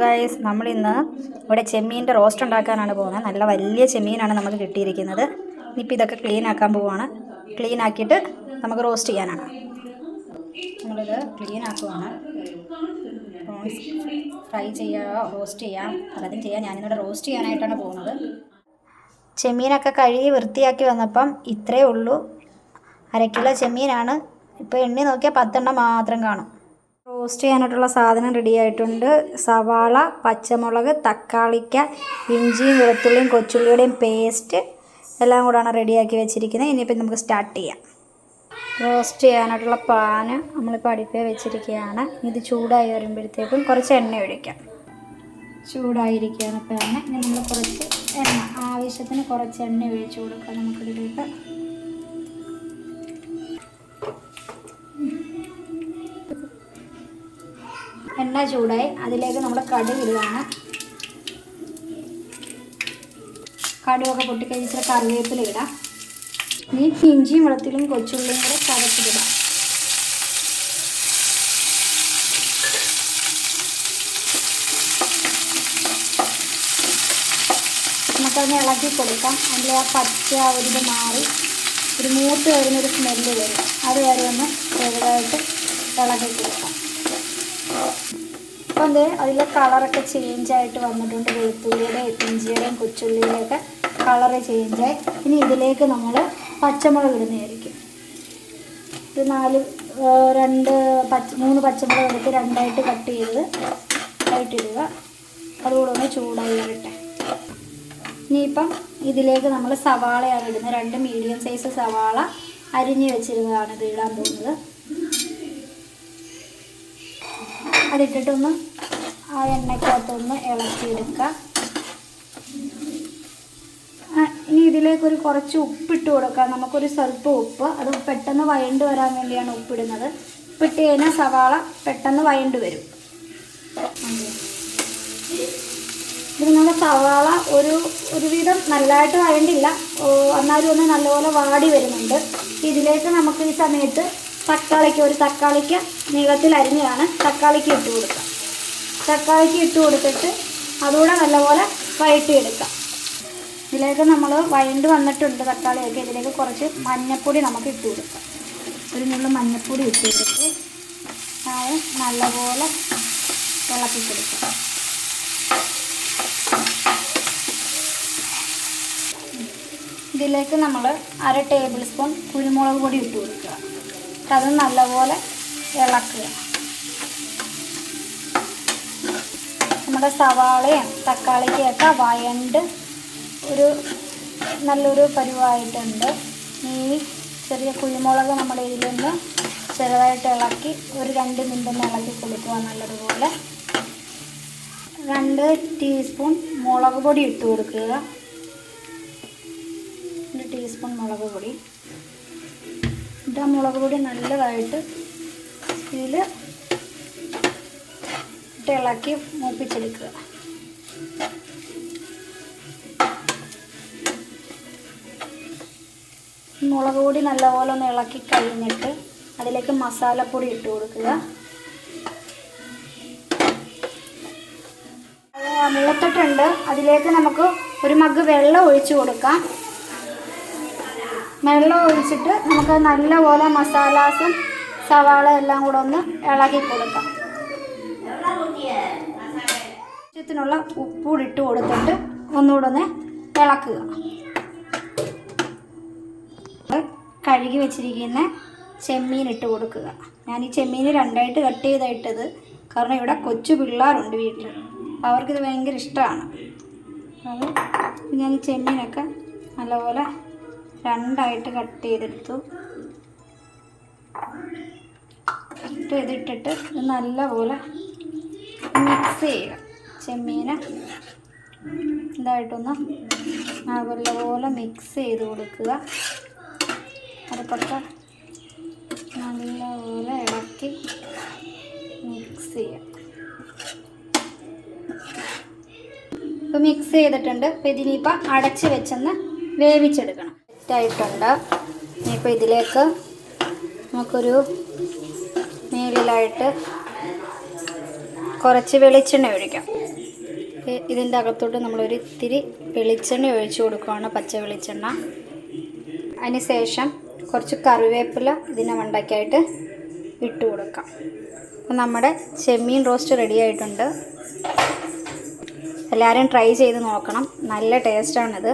Guys നമ്മളിന്ന് ഇവിടെ ചെമ്മീന്റെ roast ഉണ്ടാക്കാനാണ് പോകുന്നത്. നല്ല വലിയ ചെമ്മീനാണ് നമുക്ക് കിട്ടിയിരിക്കുന്നത്. ഇനിയിപ്പോൾ ഇതൊക്കെ ക്ലീൻ ആക്കാൻ പോവുകയാണ് ക്ലീൻ ആക്കിയിട്ട് നമുക്ക് റോസ്റ്റ് ചെയ്യാനാണ്. നമ്മളിത് ക്ലീൻ ആക്കുവാണ്. ഫ്രൈ ചെയ്യുക റോസ്റ്റ് ചെയ്യാം. പലതും ചെയ്യാം. ഞാനിന്നിവിടെ റോസ്റ്റ് ചെയ്യാനായിട്ടാണ് പോകുന്നത്. ചെമ്മീനൊക്കെ കഴുകി വൃത്തിയാക്കി വന്നപ്പം ഇത്രയേ ഉള്ളൂ. അര കിലോ ചെമ്മീനാണ്. ഇപ്പോൾ എണ്ണി നോക്കിയാൽ പത്തെണ്ണം മാത്രം കാണും. റോസ്റ്റ് ചെയ്യാനായിട്ടുള്ള സാധനം റെഡി ആയിട്ടുണ്ട്. സവാള പച്ചമുളക് തക്കാളിക്ക ഇഞ്ചിയും വെളുത്തുള്ളിയും കൊച്ചുള്ളിയുടെയും പേസ്റ്റ് എല്ലാം കൂടാണ് റെഡിയാക്കി വെച്ചിരിക്കുന്നത്. ഇനിയിപ്പോൾ നമുക്ക് സ്റ്റാർട്ട് ചെയ്യാം. റോസ്റ്റ് ചെയ്യാനായിട്ടുള്ള പാന് നമ്മളിപ്പോൾ അടുപ്പേ വെച്ചിരിക്കുകയാണ്. ഇത് ചൂടായി വരുമ്പോഴത്തേക്കും കുറച്ച് എണ്ണ ഒഴിക്കാം. ചൂടായിരിക്കുകയാണ് പാന്. ഇനി നമ്മൾ കുറച്ച് എണ്ണ ആവശ്യത്തിന് കുറച്ച് എണ്ണ ഒഴിച്ച് കൊടുക്കാം നമുക്കിതിലേക്ക്. എണ്ണ ചൂടായി അതിലേക്ക് നമ്മൾ കടുക് ഇടുകയാണ്. കടുവൊക്കെ പൊട്ടിക്കഴിച്ചിട്ട് കറിവേപ്പില ഇടാം. ഇനി ഇഞ്ചിയും വെളുത്തുള്ളിയും കൊച്ചുള്ളിയും കൂടെ ചതച്ചിടാം നമുക്കതിനെ ഇളക്കി കൊടുക്കാം. അതിൽ ആ പച്ച ഒരു ഇത് മാറി ഒരു മൂത്ത് വരുന്നൊരു സ്മെല്ല് വരും. അത് വരെ ഒന്ന് ചെറുതായിട്ട് ഇളക്കി കൊടുക്കാം. അപ്പം അത് അതിലെ കളറൊക്കെ ചേഞ്ച് ആയിട്ട് വന്നിട്ടുണ്ട്. വെളുത്തുള്ളിയുടെയും ഇഞ്ചിയുടെയും കൊച്ചുള്ളിയുടെയൊക്കെ കളറ് ചേഞ്ചായി ഇനി ഇതിലേക്ക് നമ്മൾ പച്ചമുളക് ഇടുന്നതായിരിക്കും ഒരു നാല് രണ്ട് പച്ച മൂന്ന് പച്ചമുളക് എടുത്ത് രണ്ടായിട്ട് കട്ട് ചെയ്ത് ആയിട്ടിടുക അതുകൂടെ ഒന്ന് ചൂടായി വരട്ടെ. ഇനിയിപ്പം ഇതിലേക്ക് നമ്മൾ സവാളയാണ് ഇടുന്നത്. രണ്ട് മീഡിയം സൈസ് സവാള അരിഞ്ഞ് വെച്ചിരുന്നതാണ് ഇത് ഇടാൻ പോകുന്നത്. അതിട്ടിട്ടൊന്ന് ആ എണ്ണയ്ക്കകത്തൊന്ന് എടുക്കാം ഇനി ഇതിലേക്ക് ഒരു കുറച്ച് ഉപ്പിട്ട് കൊടുക്കാം. നമുക്കൊരു സ്വല്പം ഉപ്പ്. അത് പെട്ടെന്ന് വയണ്ട് വരാൻ വേണ്ടിയാണ് ഉപ്പിടുന്നത്. ഉപ്പിട്ട് കഴിഞ്ഞാൽ സവാള പെട്ടെന്ന് വയണ്ട് വരും. ഇത് നമ്മുടെ സവാള ഒരു ഒരുവിധം നല്ലതായിട്ട് വയണ്ടില്ല എന്നാലും ഒന്ന് നല്ലപോലെ വാടി വരുന്നുണ്ട്. ഇതിലേക്ക് നമുക്ക് ഈ സമയത്ത് തക്കാളിക്ക് ഒരു തക്കാളിക്ക് നീളത്തിൽ അരിഞ്ഞതാണ് തക്കാളിക്ക് ഇട്ട് കൊടുക്കാം തക്കാളിക്ക് ഇട്ട് കൊടുത്തിട്ട് അതുകൂടെ നല്ലപോലെ വഴറ്റിയെടുക്കാം ഇതിലേക്ക് നമ്മൾ വഴണ്ട് വന്നിട്ടുണ്ട് തക്കാളിയൊക്കെ. ഇതിലേക്ക് കുറച്ച് മഞ്ഞൾപ്പൊടി നമുക്ക് ഇട്ട് കൊടുക്കാം. ഒരു നുള്ളു മഞ്ഞൾപ്പൊടി ഇട്ട് കൊടുത്തിട്ട് അത് നല്ലപോലെ ഇളക്കി ഇതിലേക്ക് നമ്മൾ അര ടേബിൾ സ്പൂൺ കുരുമുളക് പൊടി ഇട്ട് കൊടുക്കുക. അത് നല്ലപോലെ ഇളക്കുക. നമ്മുടെ സവാളയും തക്കാളിക്കൊക്കെ വയണ്ട് ഒരു നല്ലൊരു പരുവായിട്ടുണ്ട്. ഈ ചെറിയ കുരുമുളക് നമ്മൾ ഇതിലൊന്ന് ചെറുതായിട്ട് ഇളക്കി ഒരു രണ്ട് മിനിറ്റ് ഒന്ന് ഇളക്കി കൊടുക്കുക നല്ലതുപോലെ. രണ്ട് ടീസ്പൂൺ മുളക് പൊടി ഇട്ട് കൊടുക്കുക. രണ്ട് ടീസ്പൂൺ മുളക് പൊടി. എന്നിട്ട് ആ മുളക് പൊടി നല്ലതായിട്ട് ഇതിൽ ഇട്ട് ഇളക്കി മൂപ്പിച്ചെടുക്കുക. മുളക് പൊടി നല്ലപോലെ ഒന്ന് ഇളക്കി കഴിഞ്ഞിട്ട് അതിലേക്ക് മസാലപ്പൊടി ഇട്ട് കൊടുക്കുക. മുളത്തിട്ടുണ്ട് അതിലേക്ക് നമുക്ക് ഒരു മഗ് വെള്ളം ഒഴിച്ചു കൊടുക്കാം. വെള്ളം ഒഴിച്ചിട്ട് നമുക്ക് നല്ലപോലെ മസാലാസും സവാള എല്ലാം കൂടെ ഒന്ന് ഇളക്കി കൊടുക്കാം. ആവശ്യത്തിനുള്ള ഉപ്പൂടി ഇട്ട് കൊടുത്തിട്ട് ഒന്നുകൂടെ ഒന്ന് ഇളക്കുക കഴുകി വെച്ചിരിക്കുന്ന ചെമ്മീൻ ഇട്ട് കൊടുക്കുക. ഞാൻ ഈ ചെമ്മീൻ രണ്ടായിട്ട് കട്ട് ചെയ്തായിട്ടത് കാരണം ഇവിടെ കൊച്ചു പിള്ളേരുണ്ട് വീട്ടിൽ അവർക്കിത് ഭയങ്കര ഇഷ്ടമാണ്. അപ്പോൾ ഞാൻ ഈ ചെമ്മീനൊക്കെ നല്ലപോലെ രണ്ടായിട്ട് കട്ട് ചെയ്തെടുത്തു. കട്ട് ചെയ്തിട്ടിട്ട് ഇത് നല്ലപോലെ മിക്സ് ചെയ്യുക. ചെമ്മീന് ഇതായിട്ടൊന്ന് നല്ലപോലെ മിക്സ് ചെയ്ത് കൊടുക്കുക. അടുപ്പൊക്കെ നല്ലപോലെ ഇളക്കി മിക്സ് ചെയ്യുക ഇപ്പോൾ മിക്സ് ചെയ്തിട്ടുണ്ട്. അപ്പോൾ ഇതിനിപ്പോൾ അടച്ച് വെച്ചൊന്ന് വേവിച്ചെടുക്കണം. സെറ്റായിട്ടുണ്ട് ഇനിയിപ്പോൾ ഇതിലേക്ക് നമുക്കൊരു മേലിലായിട്ട് കുറച്ച് വെളിച്ചെണ്ണ ഒഴിക്കാം. ഇതിന്റെ അകത്തോട്ട് നമ്മളൊരു ഇത്തിരി വെളിച്ചെണ്ണ ഒഴിച്ചു കൊടുക്കുകയാണ് പച്ച വെളിച്ചെണ്ണ. അതിന് ശേഷം കുറച്ച് കറിവേപ്പില ഇതിനെ മണ്ടയ്ക്കായിട്ട് ഇട്ട് കൊടുക്കാം. അപ്പം നമ്മുടെ ചെമ്മീൻ റോസ്റ്റ് റെഡി ആയിട്ടുണ്ട്. എല്ലാവരും ട്രൈ ചെയ്ത് നോക്കണം. നല്ല ടേസ്റ്റാണിത്.